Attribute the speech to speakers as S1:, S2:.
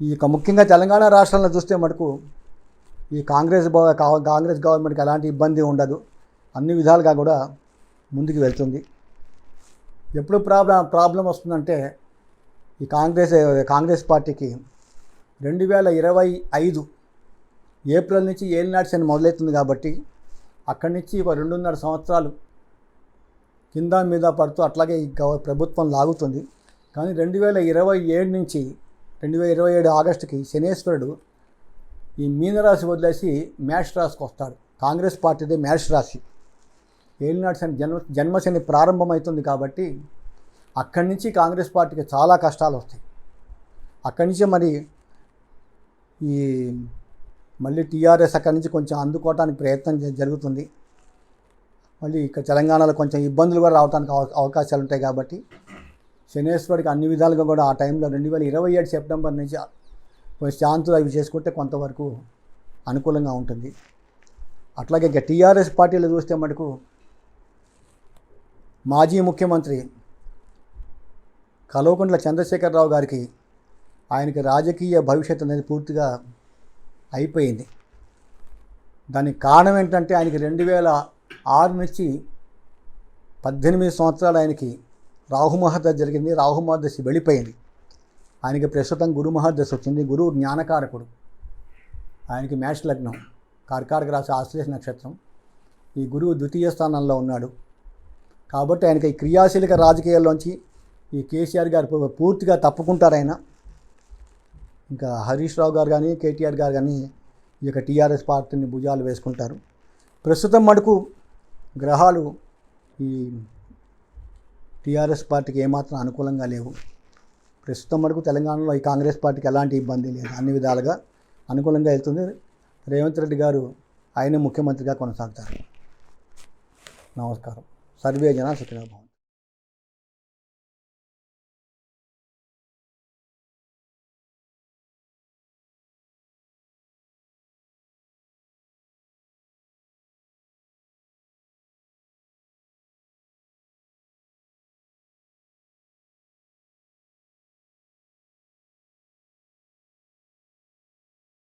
S1: ఈ ఇక ముఖ్యంగా తెలంగాణ రాష్ట్రంలో చూస్తే మటుకు ఈ కాంగ్రెస్ కాంగ్రెస్ గవర్నమెంట్కి ఎలాంటి ఇబ్బంది ఉండదు. అన్ని విధాలుగా కూడా ముందుకు వెళ్తుంది. ఎప్పుడు ప్రాబ్లం ప్రాబ్లం వస్తుందంటే ఈ కాంగ్రెస్ కాంగ్రెస్ పార్టీకి రెండు వేల ఇరవై ఐదు ఏప్రిల్ నుంచి ఏలినాటి శని మొదలవుతుంది కాబట్టి అక్కడి నుంచి ఒక రెండున్నర సంవత్సరాలు కింద మీద పడుతూ అట్లాగే ఈ గవ- ప్రభుత్వం లాగుతుంది. కానీ రెండు వేల ఇరవై ఏడు నుంచి రెండు వేల ఇరవై ఏడు ఆగస్టుకి శనేశ్వరుడు ఈ మీనరాశి వదిలేసి మేష రాశికి వస్తాడు. కాంగ్రెస్ పార్టీదే మేష రాశి ఏలినాటి శని జన్మ జన్మశని ప్రారంభమవుతుంది కాబట్టి అక్కడి నుంచి కాంగ్రెస్ పార్టీకి చాలా కష్టాలు వస్తాయి. అక్కడి నుంచి మరి ఈ మళ్ళీ టీఆర్ఎస్ అక్కడి నుంచి కొంచెం అందుకోవటానికి ప్రయత్నం జ- జరుగుతుంది. మళ్ళీ ఇక్కడ తెలంగాణలో కొంచెం ఇబ్బందులు కూడా రావడానికి అవ- అవకాశాలు ఉంటాయి కాబట్టి శనేశ్వరుడికి అన్ని విధాలుగా కూడా ఆ టైంలో రెండు వేల ఇరవై ఏడు సెప్టెంబర్ నుంచి కొంచెం శాంతులు అవి చేసుకుంటే కొంతవరకు అనుకూలంగా ఉంటుంది. అట్లాగే ఇక టీఆర్ఎస్ పార్టీలో చూస్తే మటుకు మాజీ ముఖ్యమంత్రి కల్వకుంట్ల చంద్రశేఖరరావు గారికి ఆయనకి రాజకీయ భవిష్యత్తు అనేది పూర్తిగా అయిపోయింది. దానికి కారణం ఏంటంటే ఆయనకి రెండు వేల ఆరు నుంచి పద్దెనిమిది సంవత్సరాలు ఆయనకి రాహుమహర్దశ జరిగింది రాహుమహర్దశ వెళ్ళిపోయింది. ఆయనకి ప్రస్తుతం గురు మహర్దశ వచ్చింది గురువు జ్ఞానకారకుడు. ఆయనకి మేష లగ్నం కర్కాటక రాశి ఆశ్లేష నక్షత్రం. ఈ గురువు ద్వితీయ స్థానంలో ఉన్నాడు. కాబట్టి ఆయనకి ఈ క్రియాశీలక రాజకీయాల్లోంచి ఈ కేసీఆర్ గారు పూర్తిగా తప్పుకుంటారు ఆయన. ఇంకా హరీష్ రావు గారు కానీ కేటీఆర్ గారు కానీ ఈ యొక్క టీఆర్ఎస్ పార్టీని భుజాలు వేసుకుంటారు. ప్రస్తుతం మటుకు గ్రహాలు ఈ టీఆర్ఎస్ పార్టీకి ఏమాత్రం అనుకూలంగా లేవు. ప్రస్తుతం వరకు తెలంగాణలో ఈ కాంగ్రెస్ పార్టీకి ఎలాంటి ఇబ్బంది లేదు. అన్ని విధాలుగా అనుకూలంగా వెళ్తుంది. రేవంత్ రెడ్డి గారు ఆయనే ముఖ్యమంత్రిగా కొనసాగుతారు. నమస్కారం. సర్వే జన సుఖినోభవం